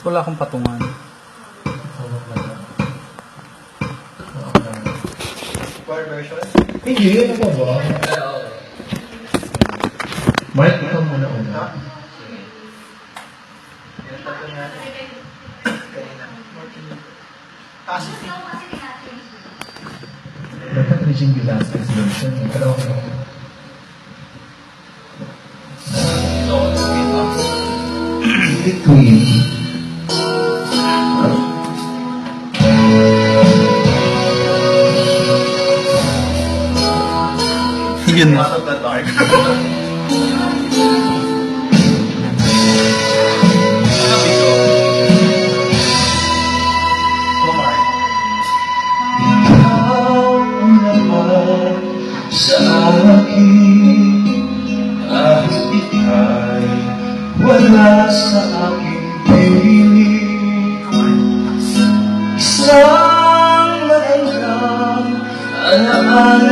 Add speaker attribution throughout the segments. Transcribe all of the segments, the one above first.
Speaker 1: Wala akong patungan.
Speaker 2: Core version?
Speaker 3: Hindi, ano pa ba? Mark, ikaw muna una. Dapat Regine Velasquez version. Pero okay. Queen. Naman sa akin Kahit ika'y wala sa aking piling Isang magandang alaala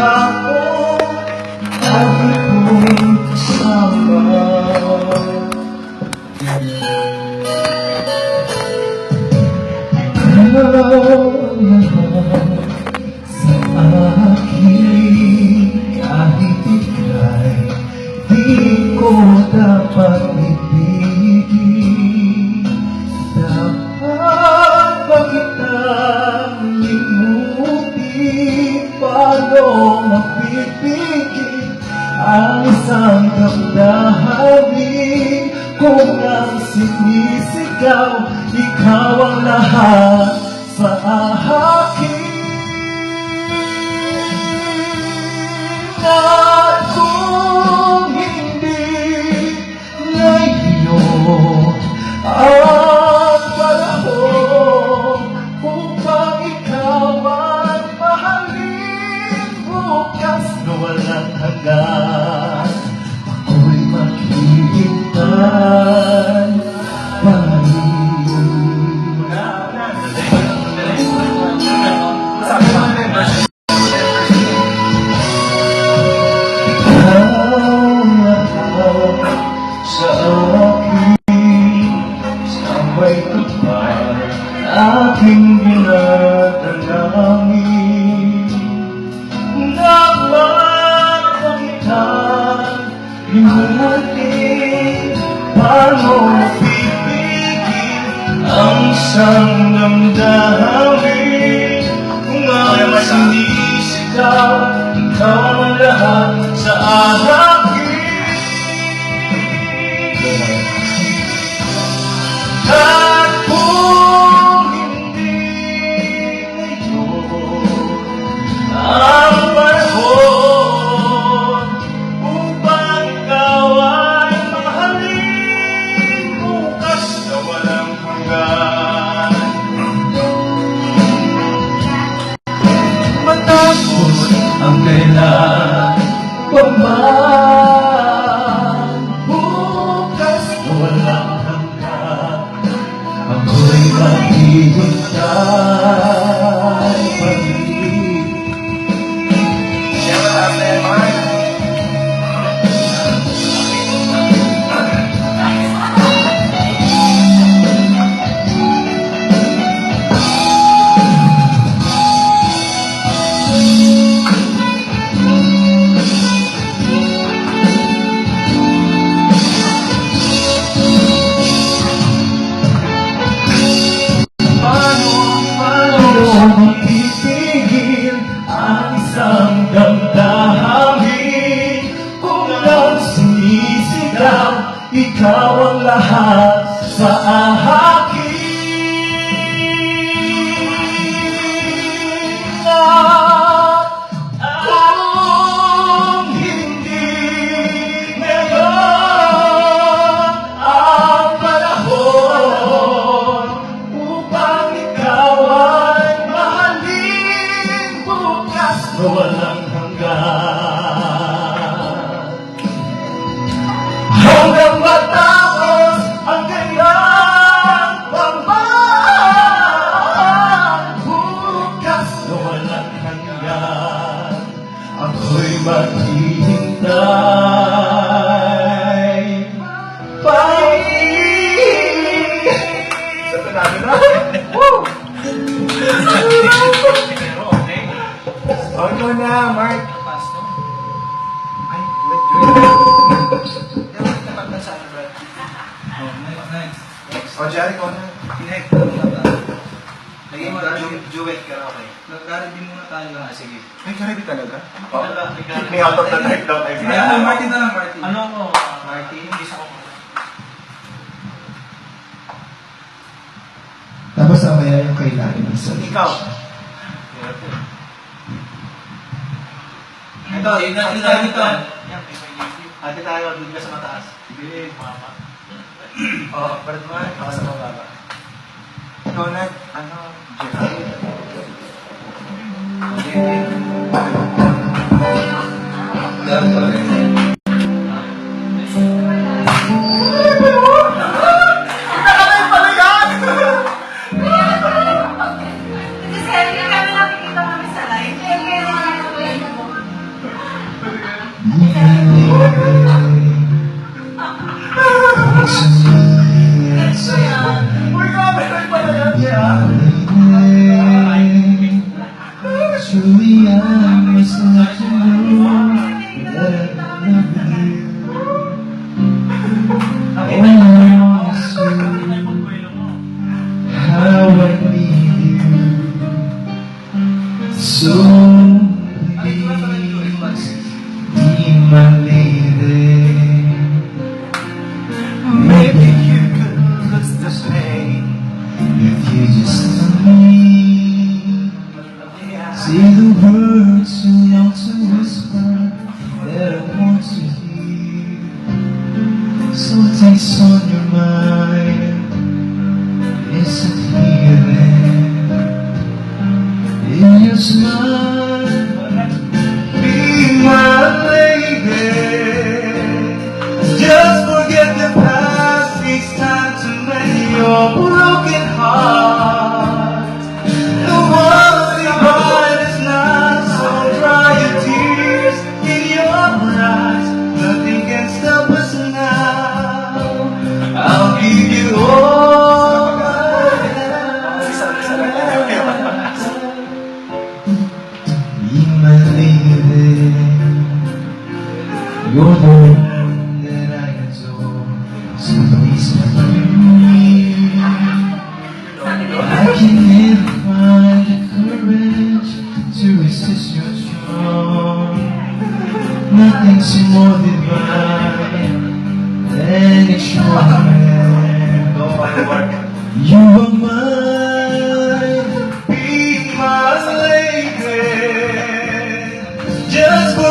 Speaker 3: Kahapon Lagi kong kasama sa akin kahit ika'y di ko dapat ibigin dapat ba kitang limutin paano ang isang damdamin. Kung ang sinisigaw ikaw ang lahat sa akin. At kung hindi ngayon ang panahon upang ikaw ay mahalin bukas na walang hanggan isang damdamin. Kung ang sinisigaw Ikaw ang lahat sa akin walang hanggan Ako'y maghihintay Pag-ibig na Woo! Ano na, Mark? Ay, wait, wait.
Speaker 2: Dapat sa akin, Brad. Oh. O, Jerry, ko na.
Speaker 1: Connect.
Speaker 2: Lagyan mo na, Jewett, karaoke.
Speaker 1: Karabi muna tayo na. Sige.
Speaker 2: Ay, karabi talaga?
Speaker 1: Oh.
Speaker 2: Keep me out of the night daw.
Speaker 1: Ay, Martin na lang, Martin.
Speaker 4: Ano mo?
Speaker 1: Martin, isa ko.
Speaker 3: Tapos amaya yung kailangan ng sarili.
Speaker 2: Ikaw.
Speaker 1: Ito, yun na, yun na, yun na.
Speaker 2: Ate tayo, doon ka sa mataas.
Speaker 1: Sige, mama.
Speaker 2: Oo, oh, Bradman, baka sa mababa. Ikaw na, ano, Jerry.
Speaker 3: Thank you. smile.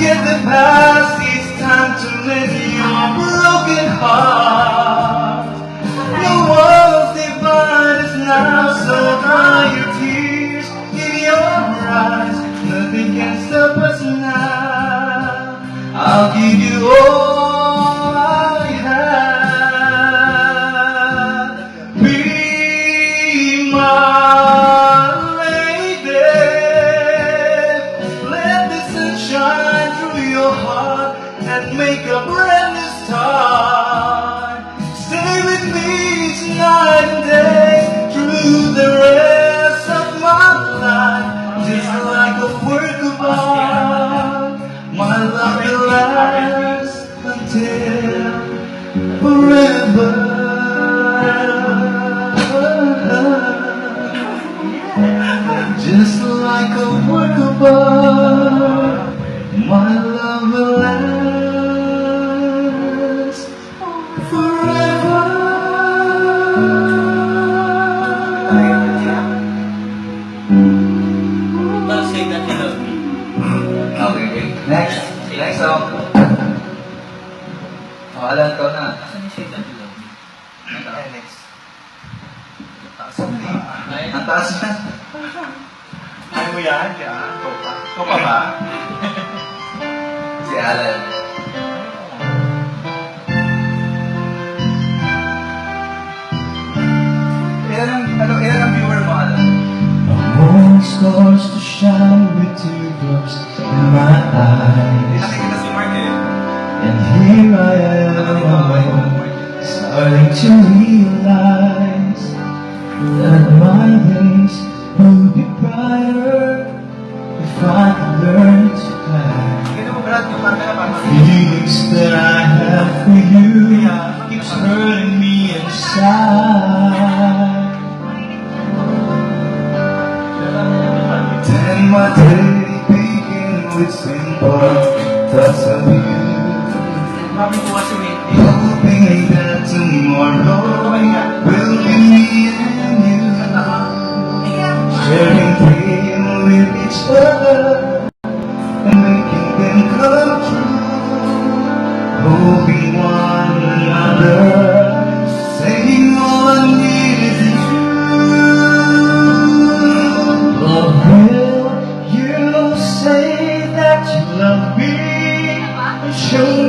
Speaker 3: Forget the past, it's time to let your broken heart. Your world's divide is now, so dry your tears in your eyes. Nothing can stop us now. I'll give you all. time. the stars to shine with teardrops in my eyes. And here I
Speaker 1: am on
Speaker 3: my
Speaker 1: own,
Speaker 3: starting to realize that my days will be my day begin with you.
Speaker 2: Mami ko kasi Wendy.
Speaker 3: Hoping that tomorrow will be me and you. Sharing dreams with each other love me. Show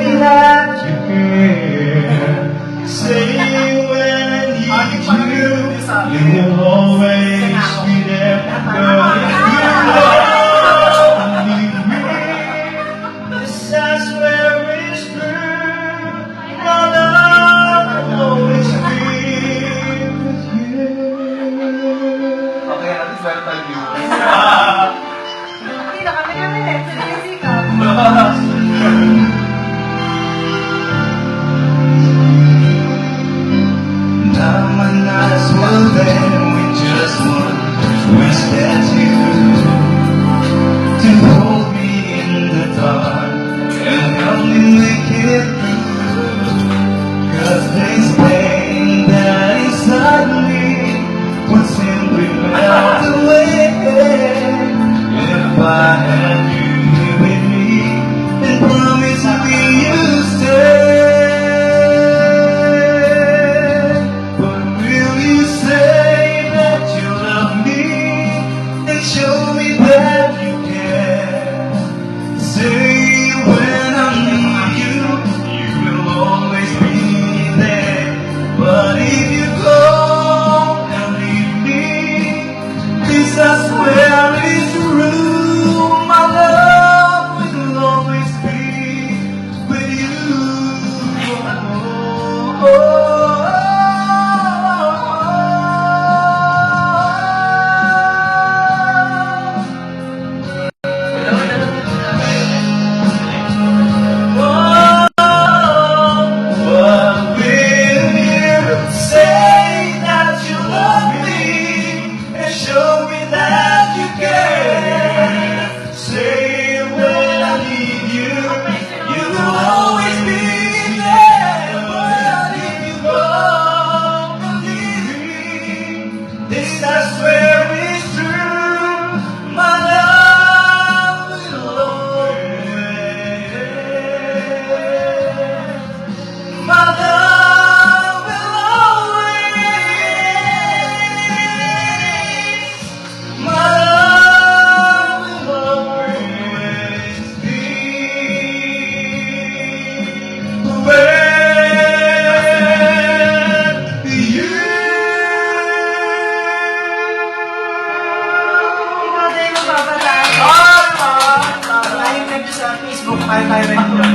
Speaker 2: sa Facebook, tayo tayo rin yun.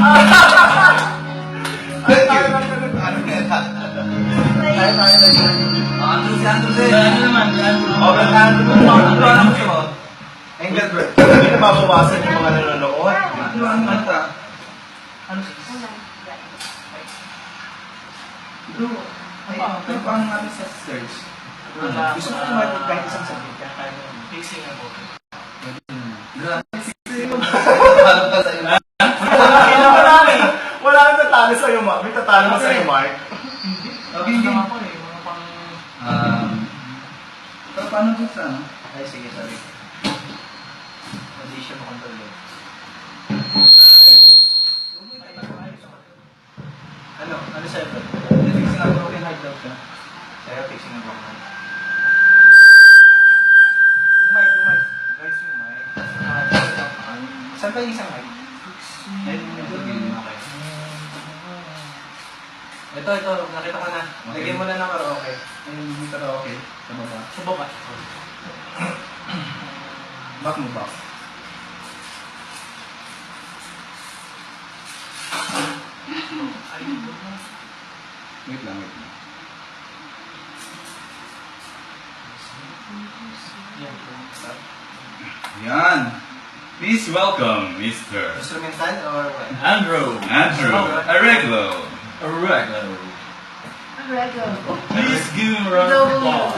Speaker 1: Thank you. Ano nga?
Speaker 2: Tayo tayo rin yun.
Speaker 1: Andrew, si Andrew din.
Speaker 4: Ano naman, ano?
Speaker 1: Oh, but Andrew, ano ang gusto mo? Engelbert.
Speaker 3: Hindi na mabawasan yung mga nanonood.
Speaker 1: Ano ang kanta?
Speaker 2: Ano?
Speaker 1: Bro, ay, pero paano natin sa search? Gusto mo
Speaker 2: ah,
Speaker 1: kumain
Speaker 2: kahit isang sabi ka, kaya mo. Fixing ako.
Speaker 1: Grabe. Paano ka sa iyo?
Speaker 3: Wala na Wala nang tatalo sa'yo, Mark. May tatalo na sa'yo, Mark.
Speaker 1: Okay, hindi. Pero paano ba sa ano?
Speaker 2: Ay, sige, sorry. Hindi siya makontrol yun. Ano? Ano sa'yo, bro?
Speaker 1: Fixing ako broken heart daw siya.
Speaker 2: Sa'yo, fixing ako. Yung Saan pa yung isang mic?
Speaker 1: Ayun, gilin ako eh.
Speaker 2: Ito, ito. Nakita ko na. Lagyan mo na ng karaoke.
Speaker 1: Ayun, may karaoke. Sa baba.
Speaker 2: Sa baba.
Speaker 1: Back mo back. Wait lang, wait lang.
Speaker 2: Yan.
Speaker 3: Yan. Please welcome Mr.
Speaker 2: Instrumental or what?
Speaker 4: Andrew.
Speaker 3: Andrew oh, Arreglo.
Speaker 4: Alright.
Speaker 2: Rego.
Speaker 4: Please give him a round of applause.